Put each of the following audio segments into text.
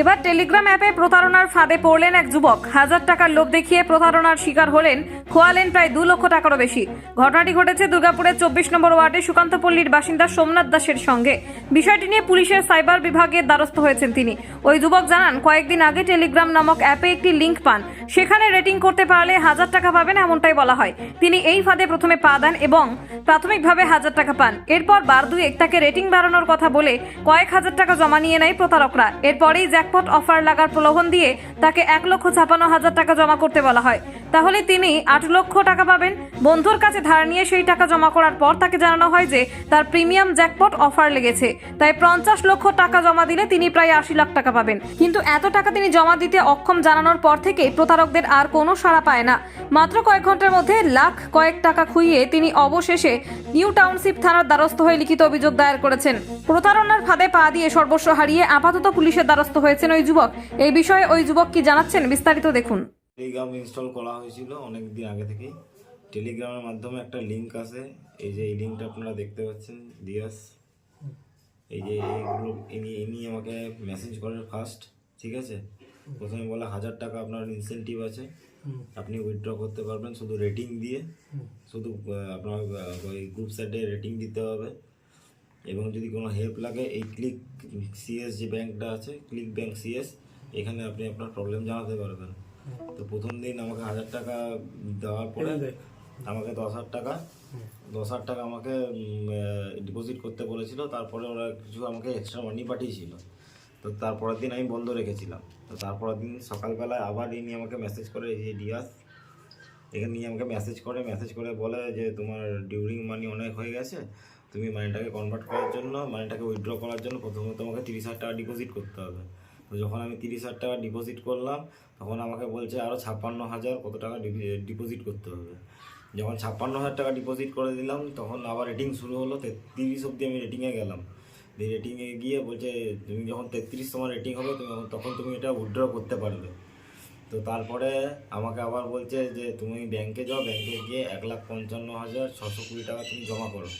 এবার টেলিগ্রাম অ্যাপে প্রতারণার ফাঁদে পড়লেন এক যুবক। হাজার টাকার লোভ দেখিয়ে প্রতারণার শিকার হলেন, খোয়ালেন প্রায় দু লক্ষ টাকারও বেশি। ঘটনাটি ঘটেছে দুর্গাপুরের চব্বিশ নম্বর ওয়ার্ডে সুকান্তপল্লীর বাসিন্দা সোমনাথ দাসের সঙ্গে। বিষয়টি নিয়ে পুলিশের সাইবার বিভাগের দ্বারস্থ হয়েছেন তিনি। ওই যুবক জানান, কয়েকদিন আগে টেলিগ্রাম নামক অ্যাপে একটি লিঙ্ক পান। সেখানে রেটিং করতে পারলে হাজার টাকা পাবেন এমনটাই বলা হয়। তিনি এই ফাঁদে প্রথমে পা দেন এবং প্রাথমিকভাবে হাজার টাকা পান। এরপর বার দুয়েক তাকে রেটিং বাড়ানোর কথা বলে কয়েক হাজার টাকা জমা নিয়ে নেয় প্রতারকরা। এরপরেই জ্যাকপট অফার লাগার প্রলোভন দিয়ে তাকে এক লক্ষ ছাপান্ন হাজার টাকা জমা করতে বলা হয়। তাহলে তিনি আট লক্ষ টাকা পাবেন। বন্ধুর কাছে ধার নিয়ে সেই টাকা জমা করার পর তাকে জানানো হয় যে তার প্রিমিয়াম জ্যাকপট অফার লেগেছে। তাই পঞ্চাশ লক্ষ টাকা জমা দিলে তিনি প্রায় আশি লাখ টাকা পাবেন। কিন্তু এত টাকা তিনি জমা দিতে অক্ষম জানানোর পর থেকেই প্রতারকদের আর কোনো সাড়া পায় না। মাত্র কয়েক ঘণ্টার মধ্যে লাখ কয়েক টাকা খুইয়ে তিনি অবশেষে নিউ টাউনশিপ থানার দ্বারস্থ হয়ে লিখিত অভিযোগ দায়ের করেছেন। প্রতারণার ফাঁদে পা দিয়ে সর্বস্ব হারিয়ে আপাতত পুলিশের দ্বারস্থ হয়েছেন ওই যুবক। এই বিষয়ে ওই যুবক কি জানাচ্ছেন বিস্তারিত দেখুন। টেলিগ্রাম ইনস্টল করা হয়েছিল অনেক দিন আগে থেকেই। টেলিগ্রামের মাধ্যমে একটা লিঙ্ক আছে। এই যে এই লিঙ্কটা আপনারা দেখতে পাচ্ছেন দিয়াস এই যে এইগুলো ইনি ইনি আমাকে মেসেজ করেন ফার্স্ট ঠিক আছে? প্রথমে বলে হাজার টাকা আপনার ইনসেন্টিভ আছে। আপনি উইথড্র করতে পারবেন শুধু রেটিং দিয়ে। শুধু আপনার ওই গ্রুপ সাইডে রেটিং দিতে হবে। এবং যদি কোনো হেল্প লাগে এই ক্লিক সিএস যে ব্যাংকটা আছে ক্লিক ব্যাংক সিএস এখানে আপনি আপনার প্রবলেম জানাতে পারবেন। তো প্রথম দিন আমাকে হাজার টাকা দেওয়ার পরে আমাকে দশ হাজার টাকা দশ হাজার টাকা আমাকে ডিপোজিট করতে বলেছিল। তারপরে ওরা কিছু আমাকে এক্সট্রা মানি পাঠিয়েছিল। তো তারপরের দিন আমি বন্ধ রেখেছিলাম। তো তারপরের দিন সকালবেলায় আবার ইনি আমাকে মেসেজ করে, এই যে ডিয়াস এখানে নিয়ে আমাকে মেসেজ করে মেসেজ করে বলে যে তোমার ডিউরিং মানি অনেক হয়ে গেছে, তুমি মানিটাকে কনভার্ট করার জন্য মানিটাকে উইথড্র করার জন্য প্রথমে তোমাকে তিরিশ হাজার টাকা ডিপোজিট করতে হবে। তো যখন আমি তিরিশ হাজার টাকা ডিপোজিট করলাম, তখন আমাকে বলছে আরও ছাপ্পান্ন হাজার কত টাকা ডিপোজিট করতে হবে। যখন ছাপ্পান্ন হাজার টাকা ডিপোজিট করে দিলাম, তখন আবার রেটিং শুরু হলো তেত্রিশ অবধি আমি রেটিংয়ে গেলাম। রেটিংয়ে গিয়ে বলছে, তুমি যখন তেত্রিশ তোমার রেটিং হবে, তুমি তখন তুমি এটা উইথড্র করতে পারবে। তো তারপরে আমাকে আবার বলছে যে, তুমি ব্যাংকে যাও ব্যাংকে গিয়ে এক লাখ পঞ্চান্ন হাজার ছশো কুড়ি টাকা তুমি জমা করো।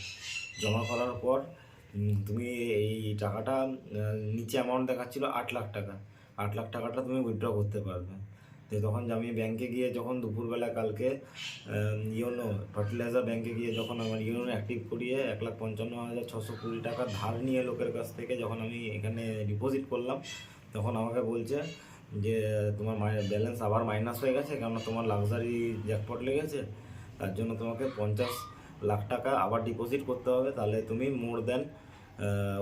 জমা করার পর তুমি এই টাকাটা নিচে অ্যামাউন্ট দেখাচ্ছিলো আট লাখ টাকা। আট লাখ টাকাটা তুমি উইথড্র করতে পারবে। তো তখন যে আমি ব্যাংকে গিয়ে যখন দুপুরবেলা কালকে ইয়োনো ফার্টিলাইজার ব্যাংকে গিয়ে যখন আমার ইয়োনো অ্যাক্টিভ করিয়ে এক লাখ পঞ্চান্ন হাজার ছশো কুড়ি টাকা ধার নিয়ে লোকের কাছ থেকে যখন আমি এখানে ডিপোজিট করলাম, তখন আমাকে বলছে যে, তোমার ব্যালেন্স আবার মাইনাস হয়ে গেছে, কেননা তোমার লাক্সারি জ্যাকপট লেগেছে, তার জন্য তোমাকে পঞ্চাশ লাখ টাকা আবার ডিপোজিট করতে হবে, তাহলে তুমি মোর দেন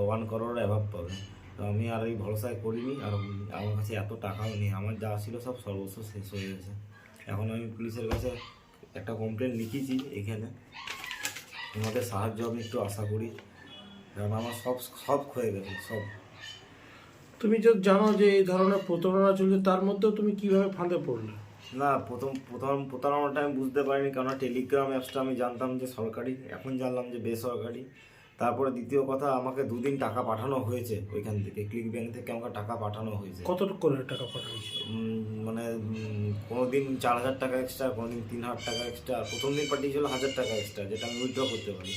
ওয়ান করোড় অ্যাভাব পাবে। তো আমি আর এই ভরসায় করিনি আর আমার কাছে এত টাকাও নেই। আমার যা ছিল সব সর্বস্ব শেষ হয়ে গেছে। এখন আমি পুলিশের কাছে একটা কমপ্লেন লিখেছি এখানে। তোমাদের সাহায্য আমি একটু আশা করি। কারণ আমার সব সব ক্ষয়ে গেছে সব। তুমি যে জানো যে এই ধরনের প্রতারণা চলছে তার মধ্যেও তুমি কীভাবে ফাঁদে পড়লে? না প্রথম প্রথম প্রতারণাটা আমি বুঝতে পারিনি কেননা টেলিগ্রাম অ্যাপসটা আমি জানতাম যে সরকারি। এখন জানলাম যে বেসরকারি। তারপরে দ্বিতীয় কথা আমাকে দুদিন টাকা পাঠানো হয়েছে ওইখান থেকে। ক্লিক ব্যাংক থেকে আমাকে টাকা পাঠানো হয়েছে। কত করে টাকা পাঠাইছে উম, মানে কোনো দিন চার হাজার টাকা এক্সট্রা কোনো দিন তিন হাজার টাকা এক্সট্রা প্রথম দিন পাঠিয়েছিল হাজার টাকা এক্সট্রা যেটা আমি উইথড্র করতে পারি।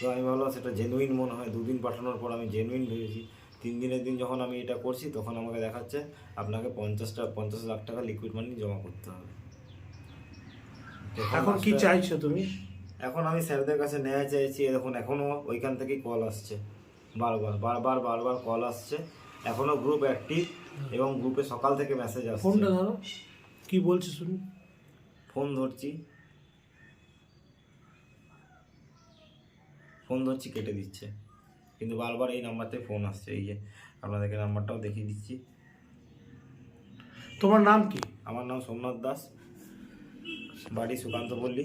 তো আমি ভাবলাম সেটা জেনুইন মনে হয়। দুদিন পাঠানোর পর আমি জেনুইন ভেবেছি। তিন দিনের দিন যখন আমি এটা করছি তখন আমাকে দেখাচ্ছে আপনাকে পঞ্চাশ পঞ্চাশটা পঞ্চাশ লাখ টাকা লিকুইড মানি জমা করতে হবে। এখন কি চাইছো তুমি? এখন আমি স্যারদের কাছে নেওয়া চাইছি দেখুন এখনও ওইখান থেকেই কল আসছে। বারবার বারবার বারবার কল আসছে। এখনও গ্রুপ অ্যাক্টিভ এবং গ্রুপে সকাল থেকে মেসেজ আসছে। ফোনটা ধরো। কি বলছে শুনি। ফোন ধরছি। ফোন ধরছি কেটে দিচ্ছে। কিন্তু বারবার এই নাম্বারতে ফোন আসছে এই যে আপনাদেরকে নাম্বারটাও দেখিয়ে দিচ্ছি। তোমার নাম কি? আমার নাম সোমনাথ দাস। বাড়ি সুকান্ত পল্লী